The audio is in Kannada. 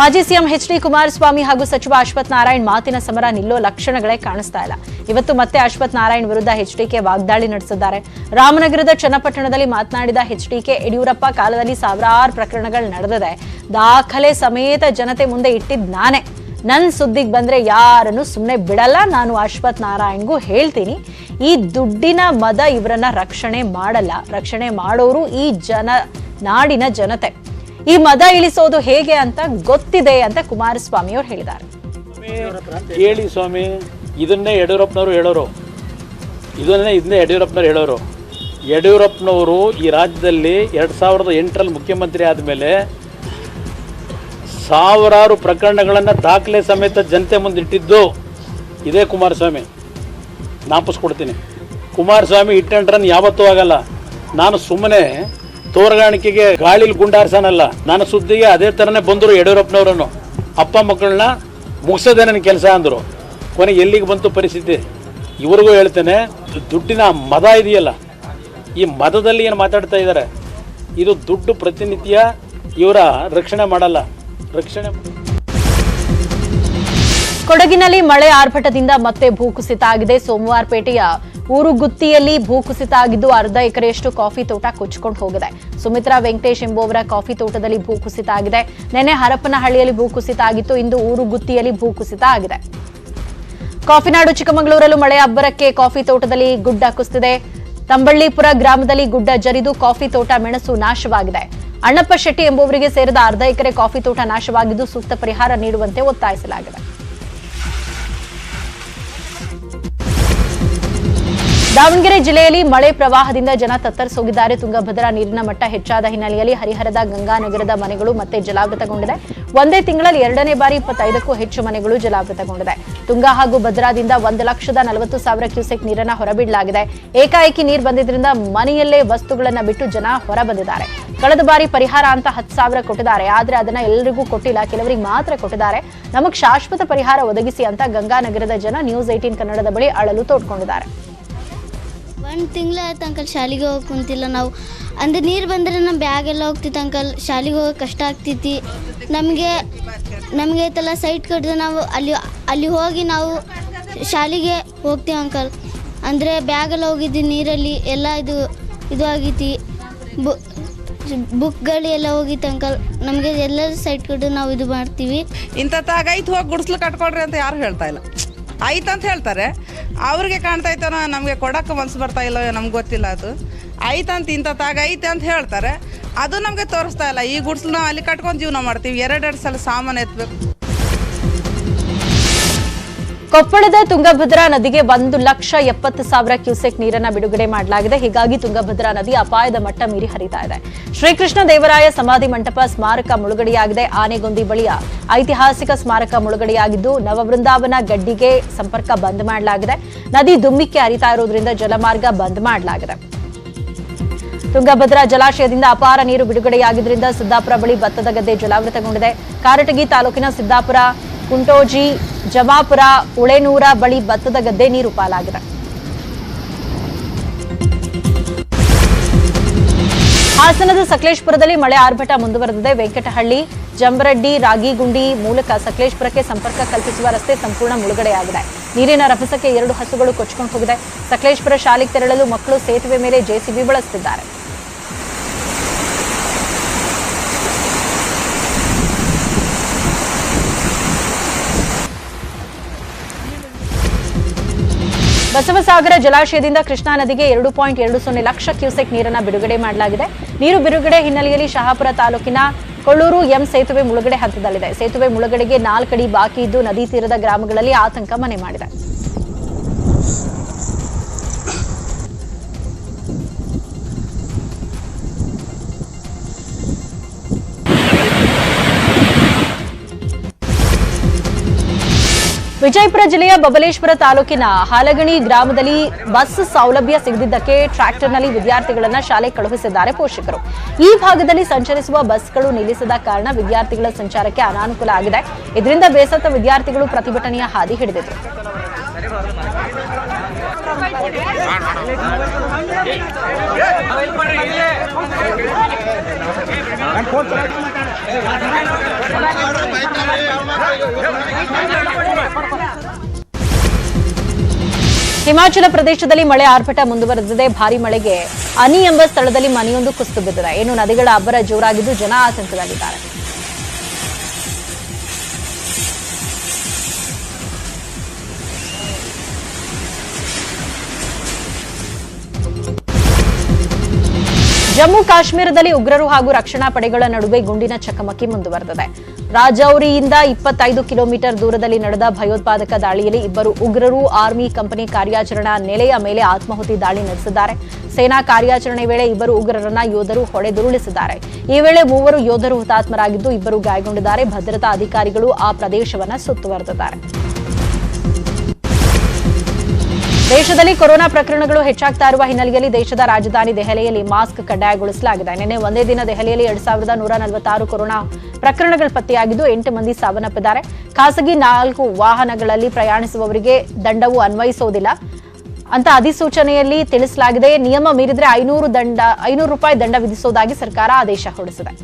ಮಾಜಿ ಸಿಎಂ ಎಚ್ ಡಿ ಕುಮಾರಸ್ವಾಮಿ ಹಾಗೂ ಸಚಿವ ಅಶ್ವಥ್ ನಾರಾಯಣ್ ಮಾತಿನ ಸಮರ ನಿಲ್ಲೋ ಲಕ್ಷಣಗಳೇ ಕಾಣಿಸ್ತಾ ಇಲ್ಲ. ಇವತ್ತು ಮತ್ತೆ ಅಶ್ವಥ್ ನಾರಾಯಣ್ ವಿರುದ್ಧ ಎಚ್ಡಿಕೆ ವಾಗ್ದಾಳಿ ನಡೆಸಿದ್ದಾರೆ. ರಾಮನಗರದ ಚನ್ನಪಟ್ಟಣದಲ್ಲಿ ಮಾತನಾಡಿದ ಎಚ್ಡಿಕೆ ಯಡಿಯೂರಪ್ಪ ಕಾಲದಲ್ಲಿ ಸಾವಿರಾರು ಪ್ರಕರಣಗಳು ನಡೆದಿದೆ. ದಾಖಲೆ ಸಮೇತ ಜನತೆ ಮುಂದೆ ಇಟ್ಟಿದ್ ನಾನೇ. ನನ್ನ ಸುದ್ದಿಗೆ ಬಂದ್ರೆ ಯಾರನ್ನು ಸುಮ್ಮನೆ ಬಿಡಲ್ಲ. ನಾನು ಅಶ್ವಥ್ ನಾರಾಯಣ್ಗೂ ಹೇಳ್ತೀನಿ. ಈ ದುಡ್ಡಿನ ಮದ ಇವರನ್ನ ರಕ್ಷಣೆ ಮಾಡಲ್ಲ. ರಕ್ಷಣೆ ಮಾಡೋರು ಈ ಜನ ನಾಡಿನ ಜನತೆ. ಈ ಮದ ಇಳಿಸೋದು ಹೇಗೆ ಅಂತ ಗೊತ್ತಿದೆ ಅಂತ ಕುಮಾರಸ್ವಾಮಿ ಅವರು ಹೇಳಿದ್ದಾರೆ. ಕೇಳಿ ಸ್ವಾಮಿ, ಇದನ್ನೇ ಯಡಿಯೂರಪ್ಪನವರು ಹೇಳೋರು. ಇದನ್ನೇ ಇದನ್ನೇ ಯಡಿಯೂರಪ್ಪನವ್ರು ಹೇಳೋರು. ಯಡಿಯೂರಪ್ಪನವರು ಈ ರಾಜ್ಯದಲ್ಲಿ ಎರಡು ಸಾವಿರದ ಎಂಟರಲ್ಲಿ ಮುಖ್ಯಮಂತ್ರಿ ಆದಮೇಲೆ ಸಾವಿರಾರು ಪ್ರಕರಣಗಳನ್ನು ದಾಖಲೆ ಸಮೇತ ಜನತೆ ಮುಂದೆ ಇಟ್ಟಿದ್ದು ಇದೇ ಕುಮಾರಸ್ವಾಮಿ. ನಾಪಿಸ್ಕೊಡ್ತೀನಿ. ಕುಮಾರಸ್ವಾಮಿ ಇಟ್ಟಂಡ್ರನ್ ಯಾವತ್ತೂ ಆಗಲ್ಲ. ನಾನು ಸುಮ್ಮನೆ ತೋರಗಾಣಿಕೆಗೆ ಗಾಳಿಲಿ ಗುಂಡಾರ್ಸನಲ್ಲ. ನನ್ನ ಸುದ್ದಿಗೆ ಅದೇ ಥರನೇ ಬಂದರು ಯಡಿಯೂರಪ್ಪನವರನ್ನು. ಅಪ್ಪ ಮಕ್ಕಳನ್ನ ಮುಗಿಸೋದೇ ನನ್ನ ಕೆಲಸ ಅಂದರು. ಕೊನೆಗೆ ಎಲ್ಲಿಗೆ ಬಂತು ಪರಿಸ್ಥಿತಿ? ಇವ್ರಿಗೂ ಹೇಳ್ತೇನೆ, ದುಡ್ಡಿನ ಮದ ಇದೆಯಲ್ಲ. ಈ ಮದದಲ್ಲಿ ಏನು ಮಾತಾಡ್ತಾ ಇದ್ದಾರೆ ಇದು ದುಡ್ಡು ಪ್ರತಿನಿತ್ಯ ಇವರ ರಕ್ಷಣೆ ಮಾಡಲ್ಲ. ರಕ್ಷಣೆ ಕೊಡಗಿನಲ್ಲಿ ಮಳೆ ಆರ್ಭಟದಿಂದ ಮತ್ತೆ ಭೂಕುಸಿತ ಆಗಿದೆ. ಸೋಮವಾರಪೇಟೆಯ ಊರುಗುತ್ತಿಯಲ್ಲಿ ಭೂಕುಸಿತ ಆಗಿದ್ದು ಅರ್ಧ ಎಕರೆಯಷ್ಟು ಕಾಫಿ ತೋಟ ಕೊಚ್ಚಿಕೊಂಡು ಹೋಗಿದೆ. ಸುಮಿತ್ರಾ ವೆಂಕಟೇಶ್ ಎಂಬುವರ ಕಾಫಿ ತೋಟದಲ್ಲಿ ಭೂಕುಸಿತ ಆಗಿದೆ. ನಿನ್ನೆ ಹರಪನಹಳ್ಳಿಯಲ್ಲಿ ಭೂಕುಸಿತ ಆಗಿತ್ತು. ಇಂದು ಊರುಗುತ್ತಿಯಲ್ಲಿ ಭೂಕುಸಿತ ಆಗಿದೆ. ಕಾಫಿನಾಡು ಚಿಕ್ಕಮಗಳೂರಲ್ಲೂ ಮಳೆ ಅಬ್ಬರಕ್ಕೆ ಕಾಫಿ ತೋಟದಲ್ಲಿ ಗುಡ್ಡ ಕುಸಿದಿದೆ. ತಂಬಳ್ಳಿಪುರ ಗ್ರಾಮದಲ್ಲಿ ಗುಡ್ಡ ಜರಿದು ಕಾಫಿ ತೋಟ ಮೆಣಸು ನಾಶವಾಗಿದೆ. ಅಣ್ಣಪ್ಪ ಶೆಟ್ಟಿ ಎಂಬುವರಿಗೆ ಸೇರಿದ ಅರ್ಧ ಎಕರೆ ಕಾಫಿ ತೋಟ ನಾಶವಾಗಿದ್ದು ಸೂಕ್ತ ಪರಿಹಾರ ನೀಡುವಂತೆ ಒತ್ತಾಯಿಸಲಾಗಿದೆ. ದಾವಣಗೆರೆ ಜಿಲ್ಲೆಯಲ್ಲಿ ಮಳೆ ಪ್ರವಾಹದಿಂದ ಜನ ತತ್ತರಿಸೋಗಿದ್ದಾರೆ. ತುಂಗಭದ್ರಾ ನೀರಿನ ಮಟ್ಟ ಹೆಚ್ಚಾದ ಹಿನ್ನೆಲೆಯಲ್ಲಿ ಹರಿಹರದ, ಗಂಗಾನಗರದ ಮನೆಗಳು ಮತ್ತೆ ಜಲಾವೃತಗೊಂಡಿದೆ. ಒಂದೇ ತಿಂಗಳಲ್ಲಿ ಎರಡನೇ ಬಾರಿ ಇಪ್ಪತ್ತೈದಕ್ಕೂ ಹೆಚ್ಚು ಮನೆಗಳು ಜಲಾವೃತಗೊಂಡಿದೆ. ತುಂಗಾ ಹಾಗೂ ಭದ್ರಾದಿಂದ ಒಂದು ಲಕ್ಷದ ನಲವತ್ತು ಸಾವಿರ ಕ್ಯೂಸೆಕ್ ನೀರನ್ನ ಹೊರಬಿಡಲಾಗಿದೆ. ಏಕಾಏಕಿ ನೀರು ಬಂದಿದ್ದರಿಂದ ಮನೆಯಲ್ಲೇ ವಸ್ತುಗಳನ್ನ ಬಿಟ್ಟು ಜನ ಹೊರಬಂದಿದ್ದಾರೆ. ಕಳೆದ ಬಾರಿ ಪರಿಹಾರ ಅಂತ ಹತ್ತು ಸಾವಿರ ಕೊಟ್ಟಿದ್ದಾರೆ. ಆದರೆ ಅದನ್ನ ಎಲ್ಲರಿಗೂ ಕೊಟ್ಟಿಲ್ಲ. ಕೆಲವರಿಗೆ ಮಾತ್ರ ಕೊಟ್ಟಿದ್ದಾರೆ. ನಮಗ್ ಶಾಶ್ವತ ಪರಿಹಾರ ಒದಗಿಸಿ ಅಂತ ಗಂಗಾನಗರದ ಜನ ನ್ಯೂಸ್ ಏಟೀನ್ ಕನ್ನಡದ ಬಳಿ ಅಳಲು ತೋಡ್ಕೊಂಡಿದ್ದಾರೆ. ಒಂದು ತಿಂಗಳಾಯ್ತು ಅಂಕಲ್, ಶಾಲೆಗೆ ಹೋಗಿ ಕುಂತಿಲ್ಲ ನಾವು. ಅಂದರೆ ನೀರು ಬಂದರೆ ನಮ್ಮ ಬ್ಯಾಗ್ ಎಲ್ಲ ಹೋಗ್ತಿತ್ತು ಅಂಕಲ್. ಶಾಲೆಗೆ ಹೋಗೋಕೆ ಕಷ್ಟ ಆಗ್ತಿತ್ತು. ನಮಗೆ ನಮಗೆ ಐತಲ್ಲ ಸೈಟ್ ಕಟ್ಟಿದ್ರೆ ನಾವು ಅಲ್ಲಿ ಅಲ್ಲಿ ಹೋಗಿ ನಾವು ಶಾಲೆಗೆ ಹೋಗ್ತೀವಿ ಅಂಕಲ್. ಅಂದರೆ ಬ್ಯಾಗೆಲ್ಲ ಹೋಗಿದ್ದು ನೀರಲ್ಲಿ, ಎಲ್ಲ ಇದು ಇದು ಆಗೈತಿ ಬು ಬುಕ್ಗಳು ಎಲ್ಲ ಹೋಗಿತ್ತು ಅಂಕಲ್. ನಮಗೆ ಎಲ್ಲ ಸೈಟ್ ಕಟ್ಟಿದ್ರೆ ನಾವು ಇದು ಮಾಡ್ತೀವಿ. ಇಂಥ ಐತೆ ಹೋಗಿ ಗುಡಿಸ್ಲು ಕಟ್ಕೊಳ್ರಿ ಅಂತ ಯಾರು ಹೇಳ್ತಾ ಇಲ್ಲ. ಆಯ್ತು ಅಂತ ಹೇಳ್ತಾರೆ. ಅವ್ರಿಗೆ ಕಾಣ್ತಾ ಐತೋ ನಮಗೆ ಕೊಡೋಕ್ಕೆ ಮನಸ್ಸು ಬರ್ತಾ ಇಲ್ಲ ನಮ್ಗೆ ಗೊತ್ತಿಲ್ಲ ಅದು. ಐತಂತ ಇಂಥ ತಾಗ ಐತೆ ಅಂತ ಹೇಳ್ತಾರೆ. ಅದು ನಮಗೆ ತೋರಿಸ್ತಾ ಇಲ್ಲ. ಈ ಗುಡ್ಸಲು ನಾವು ಅಲ್ಲಿ ಕಟ್ಕೊಂಡು ಜೀವನ ಮಾಡ್ತೀವಿ. ಎರಡೆರಡು ಸಲ ಸಾಮಾನು ಎತ್ತಬೇಕು ಕೊಪ್ಪಳದ ತುಂಗಭದ್ರಾ ನದಿಗೆ ಒಂದು ಲಕ್ಷ ಎಪ್ಪತ್ತು ಸಾವಿರ ಕ್ಯೂಸೆಕ್ ನೀರನ್ನ ಬಿಡುಗಡೆ ಮಾಡಲಾಗಿದೆ. ಹೀಗಾಗಿ ತುಂಗಭದ್ರಾ ನದಿ ಅಪಾಯದ ಮಟ್ಟ ಮೀರಿ ಹರಿತಾ ಇದೆ. ಶ್ರೀಕೃಷ್ಣ ದೇವರಾಯ ಸಮಾಧಿ ಮಂಟಪ ಸ್ಮಾರಕ ಮುಳುಗಡೆಯಾಗಿದೆ. ಆನೆಗೊಂದಿ ಬಳಿಯ ಐತಿಹಾಸಿಕ ಸ್ಮಾರಕ ಮುಳುಗಡೆಯಾಗಿದ್ದು, ನವವೃಂದಾವನ ಗಡ್ಡಿಗೆ ಸಂಪರ್ಕ ಬಂದ್ ಮಾಡಲಾಗಿದೆ. ನದಿ ದುಮ್ಮಿಕ್ಕೆ ಹರಿತಾ ಇರುವುದರಿಂದ ಜಲಮಾರ್ಗ ಬಂದ್ ಮಾಡಲಾಗಿದೆ. ತುಂಗಭದ್ರಾ ಜಲಾಶಯದಿಂದ ಅಪಾರ ನೀರು ಬಿಡುಗಡೆಯಾಗಿದ್ದರಿಂದ ಸಿದ್ದಾಪುರ ಬಳಿ ಭತ್ತದ ಗದ್ದೆ ಜಲಾವೃತಗೊಂಡಿದೆ. ಕಾರಟಗಿ ತಾಲೂಕಿನ ಸಿದ್ದಾಪುರ, ಕುಂಟೋಜಿ ಜಮಾಪುರ, ಉಳೆನೂರ ಬಳಿ ಭತ್ತದ ಗದ್ದೆ ನೀರು ಪಾಲಾಗಿದೆ. ಹಾಸನದ ಸಕಲೇಶ್ಪುರದಲ್ಲಿ ಮಳೆ ಆರ್ಭಟ ಮುಂದುವರೆದಿದೆ. ವೆಂಕಟಹಳ್ಳಿ, ಜಂಬರಡ್ಡಿ, ರಾಗಿಗುಂಡಿ ಮೂಲಕ ಸಕಲೇಶ್ಪುರಕ್ಕೆ ಸಂಪರ್ಕ ಕಲ್ಪಿಸುವ ರಸ್ತೆ ಸಂಪೂರ್ಣ ಮುಳುಗಡೆಯಾಗಿದೆ. ನೀರಿನ ರಭಸಕ್ಕೆ ಎರಡು ಹಸುಗಳು ಕೊಚ್ಚಿಕೊಂಡು ಹೋಗಿದೆ. ಸಕಲೇಶ್ಪುರ ಶಾಲೆಗೆ ತೆರಳಲು ಮಕ್ಕಳು ಸೇತುವೆ ಮೇಲೆ ಜೆಸಿಬಿ ಬಳಸುತ್ತಿದ್ದಾರೆ. ಬಸವಸಾಗರ ಜಲಾಶಯದಿಂದ ಕೃಷ್ಣಾ ನದಿಗೆ ಎರಡು ಪಾಯಿಂಟ್ ಎರಡು ಸೊನ್ನೆ ಲಕ್ಷ ಕ್ಯೂಸೆಕ್ ನೀರನ್ನ ಬಿಡುಗಡೆ ಮಾಡಲಾಗಿದೆ. ನೀರು ಬಿಡುಗಡೆ ಹಿನ್ನೆಲೆಯಲ್ಲಿ ಶಹಾಪುರ ತಾಲೂಕಿನ ಕೊಳ್ಳೂರು ಎಂ ಸೇತುವೆ ಮುಳುಗಡೆ ಹಂತದಲ್ಲಿದೆ ಸೇತುವೆ ಮುಳುಗಡೆಗೆ ನಾಲ್ಕಡಿ ಬಾಕಿ ಇದ್ದು ನದಿ ತೀರದ ಗ್ರಾಮಗಳಲ್ಲಿ ಆತಂಕ ಮನೆ ಮಾಡಿದೆ. ವಿಜಯಪುರ ಜಿಲ್ಲೆಯ ಬಬಲೇಶ್ವರ ತಾಲೂಕಿನ ಹಾಲಗಣಿ ಗ್ರಾಮದಲ್ಲಿ ಬಸ್ ಸೌಲಭ್ಯ ಸಿಗದಿದ್ದಕ್ಕೆ ಟ್ರ್ಯಾಕ್ಟರ್ನಲ್ಲಿ ವಿದ್ಯಾರ್ಥಿಗಳನ್ನು ಶಾಲೆ ಕಳುಹಿಸಿದ್ದಾರೆ ಪೋಷಕರು. ಈ ಭಾಗದಲ್ಲಿ ಸಂಚರಿಸುವ ಬಸ್ಗಳು ನಿಲ್ಲಿಸದ ಕಾರಣ ವಿದ್ಯಾರ್ಥಿಗಳ ಸಂಚಾರಕ್ಕೆ ಅನಾನುಕೂಲ ಆಗಿದೆ. ಇದರಿಂದ ಬೇಸತ್ತ ವಿದ್ಯಾರ್ಥಿಗಳು ಪ್ರತಿಭಟನೆಯ ಹಾದಿ ಹಿಡಿದಿದ್ರು ಹಿಮಾಚಲ ಪ್ರದೇಶದಲ್ಲಿ ಮಳೆ ಆರ್ಭಟ ಮುಂದುವರೆದಿದೆ. ಭಾರಿ ಮಳೆಗೆ ಅನಿ ಎಂಬ ಸ್ಥಳದಲ್ಲಿ ಮನೆಯೊಂದು ಕುಸಿದು ಬಿದ್ದಿದೆ. ಇನ್ನು ನದಿಗಳ ಅಬ್ಬರ ಜೋರಾಗಿದ್ದು ಜನ ಆತಂಕದಲ್ಲಿದ್ದಾರೆ. ಜಮ್ಮು ಕಾಶ್ಮೀರದಲ್ಲಿ ಉಗ್ರರು ಹಾಗೂ ರಕ್ಷಣಾ ಪಡೆಗಳ ನಡುವೆ ಗುಂಡಿನ ಚಕಮಕಿ ಮುಂದುವರೆದಿದೆ. ರಾಜೌರಿಯಿಂದ ಇಪ್ಪತ್ತೈದು ಕಿಲೋಮೀಟರ್ ದೂರದಲ್ಲಿ ನಡೆದ ಭಯೋತ್ಪಾದಕ ದಾಳಿಯಲ್ಲಿ ಇಬ್ಬರು ಉಗ್ರರು ಆರ್ಮಿ ಕಂಪನಿ ಕಾರ್ಯಾಚರಣಾ ನೆಲೆಯ ಮೇಲೆ ಆತ್ಮಾಹುತಿ ದಾಳಿ ನಡೆಸಿದ್ದಾರೆ. ಸೇನಾ ಕಾರ್ಯಾಚರಣೆ ವೇಳೆ ಇಬ್ಬರು ಉಗ್ರರನ್ನ ಯೋಧರು ಹೊಡೆದುರುಳಿಸಿದ್ದಾರೆ. ಈ ವೇಳೆ ಮೂವರು ಯೋಧರು ಹುತಾತ್ಮರಾಗಿದ್ದು ಇಬ್ಬರು ಗಾಯಗೊಂಡಿದ್ದಾರೆ. ಭದ್ರತಾ ಅಧಿಕಾರಿಗಳು ಆ ಪ್ರದೇಶವನ್ನ ಸುತ್ತುವರೆದಿದ್ದಾರೆ. ದೇಶದಲ್ಲಿ ಕೊರೋನಾ ಪ್ರಕರಣಗಳು ಹೆಚ್ಚಾಗ್ತಾ ಇರುವ ಹಿನ್ನೆಲೆಯಲ್ಲಿ ದೇಶದ ರಾಜಧಾನಿ ದೆಹಲಿಯಲ್ಲಿ ಮಾಸ್ಕ್ ಕಡ್ಡಾಯಗೊಳಿಸಲಾಗಿದೆ. ನಿನ್ನೆ ಒಂದೇ ದಿನ ದೆಹಲಿಯಲ್ಲಿ ಎರಡ್ ಸಾವಿರದ ನೂರ ನಲವತ್ತಾರು ಕೊರೋನಾ ಪ್ರಕರಣಗಳು ಪತ್ತೆಯಾಗಿದ್ದು, ಎಂಟು ಮಂದಿ ಸಾವನ್ನಪ್ಪಿದ್ದಾರೆ. ಖಾಸಗಿ ನಾಲ್ಕು ವಾಹನಗಳಲ್ಲಿ ಪ್ರಯಾಣಿಸುವವರಿಗೆ ದಂಡವು ಅನ್ವಯಿಸುವುದಿಲ್ಲ ಅಂತ ಅಧಿಸೂಚನೆಯಲ್ಲಿ ತಿಳಿಸಲಾಗಿದೆ. ನಿಯಮ ಮೀರಿದರೆ ಐನೂರು ದಂಡ, ಐನೂರು ರೂಪಾಯಿ ದಂಡ ವಿಧಿಸುವುದಾಗಿ ಸರ್ಕಾರ ಆದೇಶ ಹೊರಡಿಸಿದೆ.